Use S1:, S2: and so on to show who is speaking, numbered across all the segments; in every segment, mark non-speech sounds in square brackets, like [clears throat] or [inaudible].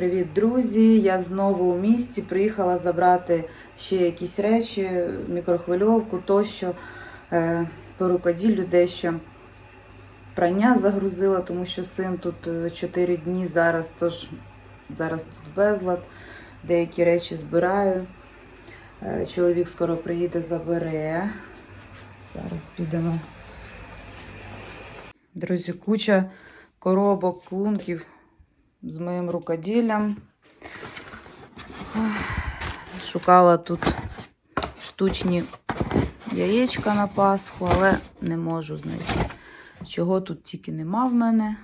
S1: Привіт, друзі! Я знову у місті. Приїхала забрати ще якісь речі, мікрохвильовку тощо е, по рукоділлю дещо. Прання загрузила, тому що син тут 4 дні зараз, тож зараз тут безлад. Деякі речі збираю. Е, Чоловік скоро приїде, забере. Зараз підемо. Друзі, куча коробок, клунків з моїм рукоділлям. Шукала тут штучні яєчка на Пасху, але не можу знайти. Чого тут тільки нема в мене.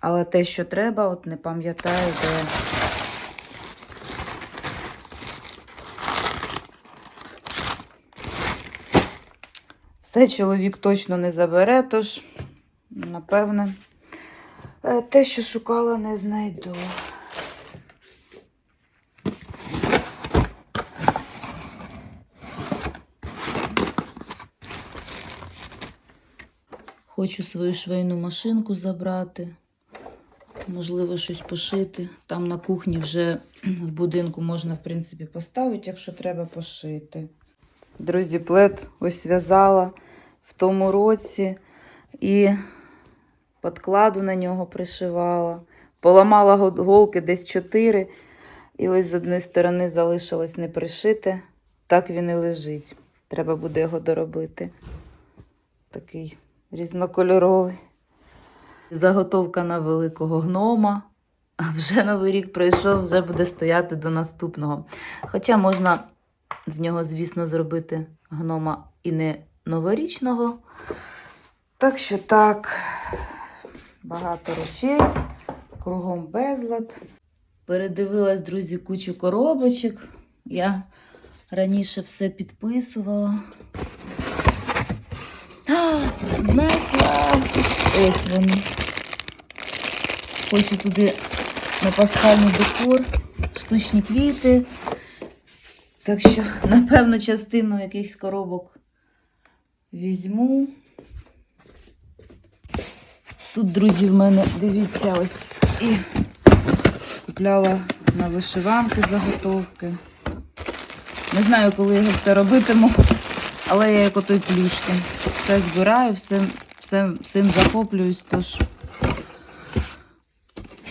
S1: Але те, що треба, от не пам'ятаю, де. Все чоловік точно не забере, тож, напевне, те, що шукала, не знайду. Хочу свою швейну машинку забрати. Можливо, щось пошити. Там на кухні вже [clears throat] в будинку можна, в принципі, поставити, якщо треба пошити. Друзі, плед ось в'язала в тому році і подкладу на нього пришивала. Поламала голки десь чотири. І ось з однієї сторони залишилось не пришите. Так він і лежить. Треба буде його доробити. Такий різнокольоровий. Заготовка на великого гнома. Вже новий рік пройшов, вже буде стояти до наступного. Хоча можна з нього, звісно, зробити гнома і не новорічного. Так що так, багато речей, кругом безлад. Передивилась, друзі, кучу коробочок. Я раніше все підписувала. А, знайшла! Ось вони. Хочу туди на пасхальний декор, штучні квіти. Так що, напевно, частину якихось коробок візьму. Тут, друзі, в мене, дивіться, ось і купляла на вишиванки заготовки. Не знаю, коли я це робитиму, але я як отой плюшки. Все збираю, все, все, всім захоплююсь, тож.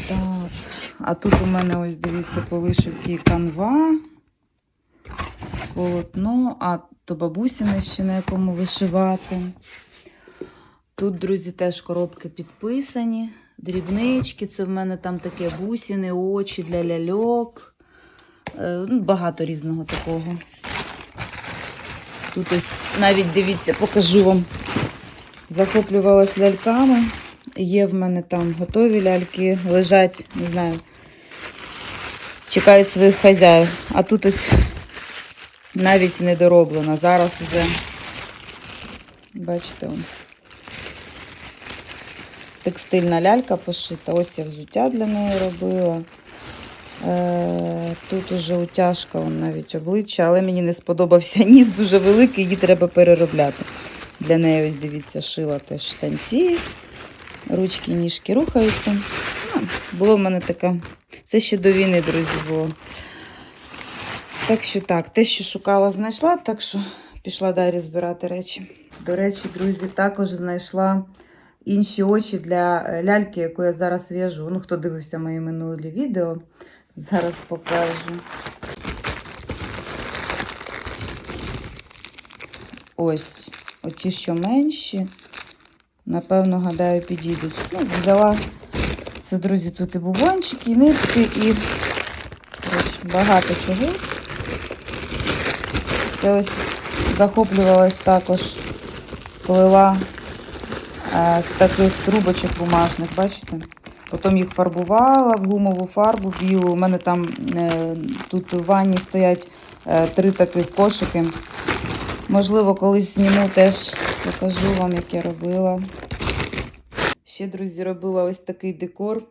S1: Так. А тут у мене ось дивіться по вишивці канва, полотно, а то бабусіне ще на якому вишивати. Тут, друзі, теж коробки підписані, дрібнички. Це в мене там таке бусини, очі для ляльок. Е, ну, Багато різного такого. Тут ось навіть дивіться, покажу вам. Захоплювалась ляльками. Є в мене там готові ляльки, лежать, не знаю, чекають своїх хазяїв. А тут ось навіть не дороблено. Зараз вже, бачите, он. Текстильна лялька пошита. Ось я взуття для неї робила. Е, тут уже утяжка, навіть обличчя, але мені не сподобався ніс дуже великий, її треба переробляти. Для неї, ось дивіться, шила теж штанці, ручки, ніжки рухаються. Ну, було в мене таке. Це ще до війни, друзі, було. Так що так, те, що шукала, знайшла, так що пішла далі збирати речі. До речі, друзі, також знайшла інші очі для е, ляльки, яку я зараз в'яжу. Ну, хто дивився мої минулі відео, зараз покажу. Ось, оті, що менші, напевно, гадаю, підійдуть. Ну, взяла це, друзі, тут і бубончики, і нитки, і коротше, багато чого. Це ось захоплювалась також, плела е, з таких трубочок бумажних, бачите? Потім їх фарбувала в гумову фарбу білу. У мене там е, тут в ванні стоять е, три таких кошики. Можливо, колись зніму теж покажу вам, як я робила. Ще, друзі, робила ось такий декор. У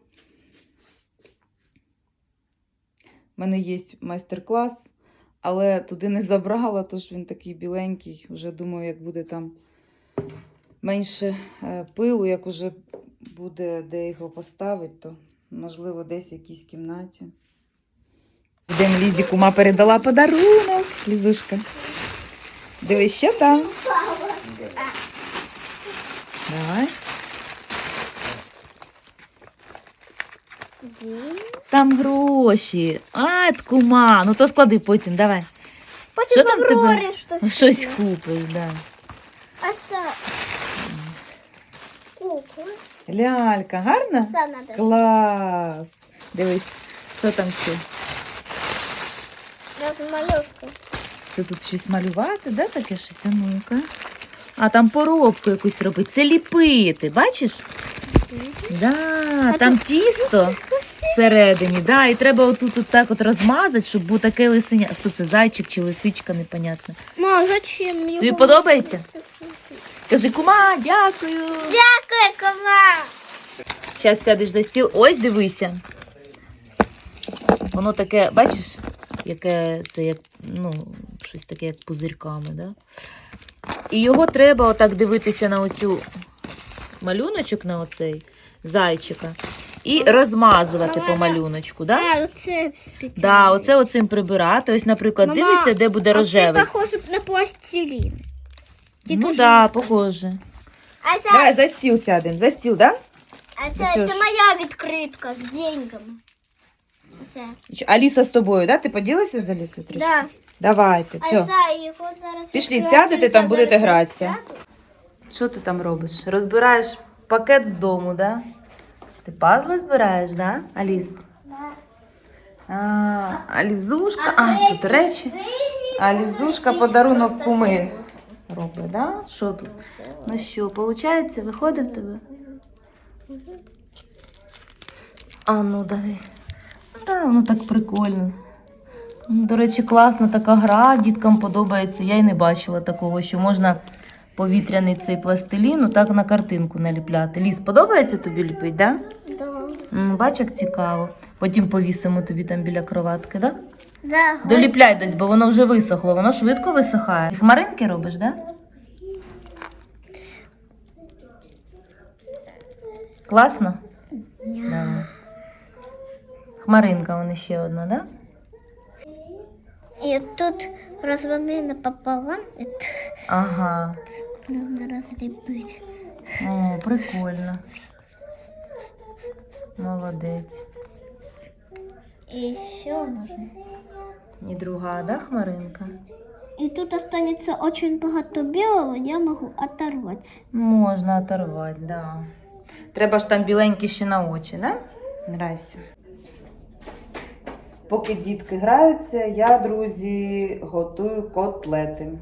S1: мене є майстер-клас, але туди не забрала, тож він такий біленький. Вже думаю, як буде там менше е, пилу, як уже буде де його поставити, то Можливо, десь в якійсь кімнаті. Йдемо Лізі, кума передала подарунок. Лізушка. Дивись, що там. Давай. Там гроші. А, кума. Ну то склади потім, давай.
S2: Потім
S1: Що там тебе?
S2: щось.
S1: Купиш, да.
S2: А це... Куклу.
S1: Лялька, гарна?
S2: Це надо.
S1: Клас. Дивись, що там ще?
S2: Розмальовка.
S1: Це тут щось малювати, да, таке щось? А ну-ка. А там поробку якусь робить. Це ліпити, бачиш? Да,
S2: А
S1: там тісто всередині, да, і треба отут от так от розмазати, щоб був таке лисеня. Хто це зайчик чи лисичка, непонятно.
S2: Ма, зачем?
S1: Тобі подобається? Кажи, кума, дякую.
S2: Дякую, кома.
S1: Зараз сядеш за стіл. Ось дивися. Воно таке, бачиш, яке це як, ну, щось таке, як пузирьками, да? І його треба отак дивитися на оцю малюночок, на оцей зайчика, і розмазувати по малюночку, да?
S2: А, оце спеціально.
S1: Да, оце оцим прибирати. Ось, наприклад,
S2: Мама,
S1: дивися, де буде рожевий.
S2: Це похоже на пластилін.
S1: Ну
S2: тільки
S1: так, да, похоже.
S2: А це,
S1: Давай за стіл сядемо. За стіл, да?
S2: а це,
S1: Це
S2: моя відкритка з деньгами. Оце.
S1: Аліса з тобою, да? Ти поділася з Алісою трішки?
S2: Да.
S1: Давайте,
S2: А
S1: все.
S2: це його зараз...
S1: Пішли,
S2: відкривати,
S1: сядете, там будете
S2: зараз
S1: гратися.
S2: сяду.
S1: Що ти там робиш? Розбираєш пакет з дому, да? Ти пазли збираєш, да, Аліс?
S2: Да.
S1: А, Алізушка, а, тут речі. Алізушка подарунок куми робить, да? Що тут? Ну що, виходить, виходить в тебе? А ну давай. Та, воно так прикольно. Ну, До речі, класна така гра, діткам подобається. Я й не бачила такого, що можна повітряний цей пластилін так на картинку наліпляти. Ліс, подобається тобі ліпить, да?
S2: Да.
S1: Ну, бач, як цікаво. Потім повісимо тобі там біля кроватки, да?
S2: Да.
S1: Доліпляй десь, бо воно вже висохло, воно швидко висохає. Ти Хмаринки робиш, да? Класно? Давай. Хмаринка вона ще одна, да?
S2: И тут разломлено пополам, это
S1: Ага.
S2: нужно разлепить.
S1: О, прикольно. Молодець.
S2: И еще нужно.
S1: І друга, да, хмаринка?
S2: И тут останется очень богато белого, я могу оторвать.
S1: Можна оторвати, да. Треба ж там біленькі ще на очі, да? Грайся. Поки дітки граються, я, друзі, готую котлети.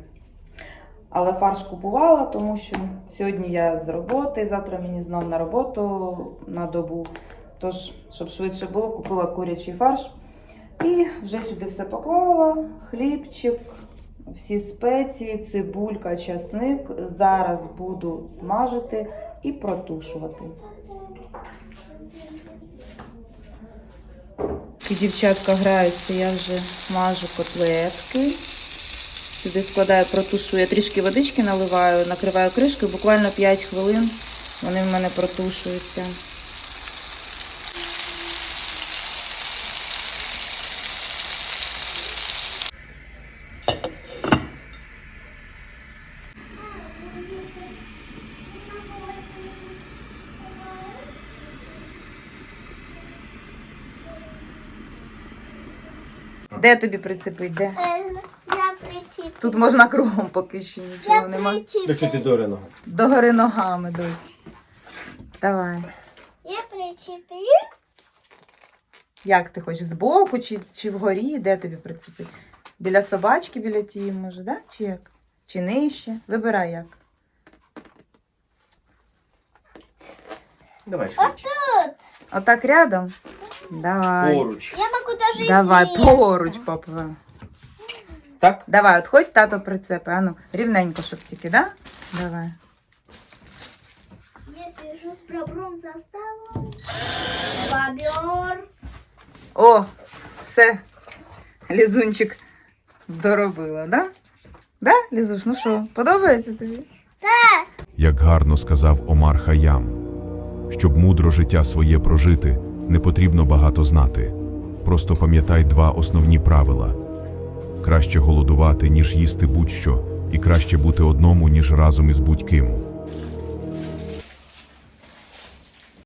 S1: Але фарш купувала, тому що сьогодні я з роботи, завтра мені знов на роботу на добу. Тож, щоб швидше було, купила курячий фарш. І вже сюди все поклала, хлібчик, всі спеції, цибулька, часник. Зараз буду смажити і протушувати. Поки дівчатка граються, я вже смажу котлетки. Сюди складаю, протушую. Я трішки водички наливаю, накриваю кришкою, буквально 5 хвилин вони в мене протушуються. Де тобі прицепить? Де?
S2: Я причеплю.
S1: Тут можна кругом поки що нічого нема.
S3: До що ти дорено?
S1: Догори ногами, доць. Давай.
S2: Я причеплю.
S1: Як ти хочеш? Збоку чи, чи вгорі? Де тобі прицепити? Біля собачки, біля тієї, може, да? Чи як? Чи нижче? Вибирай як.
S3: Давай швидше.
S2: Тут.
S1: Отак рядом? Давай.
S3: Поруч.
S2: Я могу даже
S1: Давай, поруч, папа.
S3: Так?
S1: Давай, от хоч тато прицепи. Ану, рівненько, щоб тільки, да? Давай.
S2: Я сижу с пробром заставу. Бобер.
S1: О, все. Лізунчик доробила, да? Да, Лізуш, ну що, подобається тобі?
S4: як гарно сказав Омар Хаям. Щоб мудро життя своє прожити, Не потрібно багато знати. Просто пам'ятай два основні правила: краще голодувати, ніж їсти будь-що, і краще бути одному, ніж разом із будь-ким.